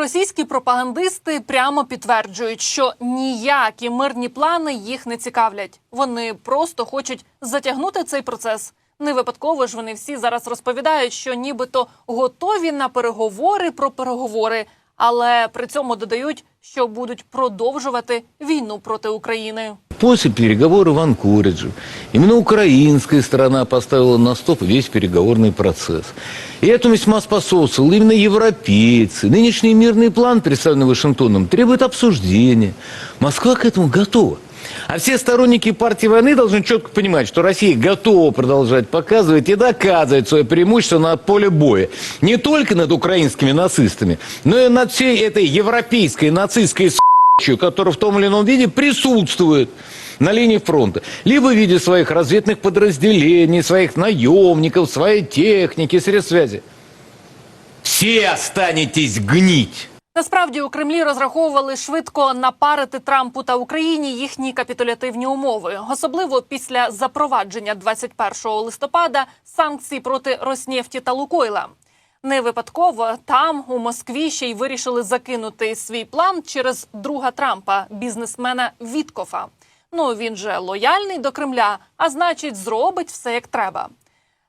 Російські пропагандисти прямо підтверджують, що ніякі мирні плани їх не цікавлять. Вони просто хочуть затягнути цей процес. Не випадково ж вони всі зараз розповідають, що нібито готові на переговори про переговори, але при цьому додають, що будуть продовжувати війну проти України. После переговоров в Анкоридже именно украинская сторона поставила на стоп весь переговорный процесс. И этому весьма способствовал именно европейцы. Нынешний мирный план, представленный Вашингтоном, требует обсуждения. Москва к этому готова. А все сторонники партии войны должны четко понимать, что Россия готова продолжать показывать и доказывать свое преимущество на поле боя. Не только над украинскими нацистами, но и над всей этой европейской нацистской с***ью, которая в том или ином виде присутствует на линии фронта. Либо в виде своих разведных подразделений, своих наемников, своей техники, средств связи. Все останетесь гнить. Насправді у Кремлі розраховували швидко напарити Трампу та Україні їхні капітулятивні умови, особливо після запровадження 21 листопада санкцій проти Роснефті та Лукойла. Не випадково там у Москві ще й вирішили закинути свій план через друга Трампа, бізнесмена Віткофа. Ну він же лояльний до Кремля, а значить, зробить все як треба.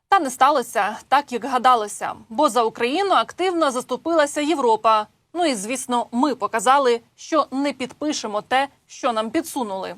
Та не сталося так, як гадалося, бо за Україну активно заступилася Європа. Ну і звісно, ми показали, що не підпишемо те, що нам підсунули.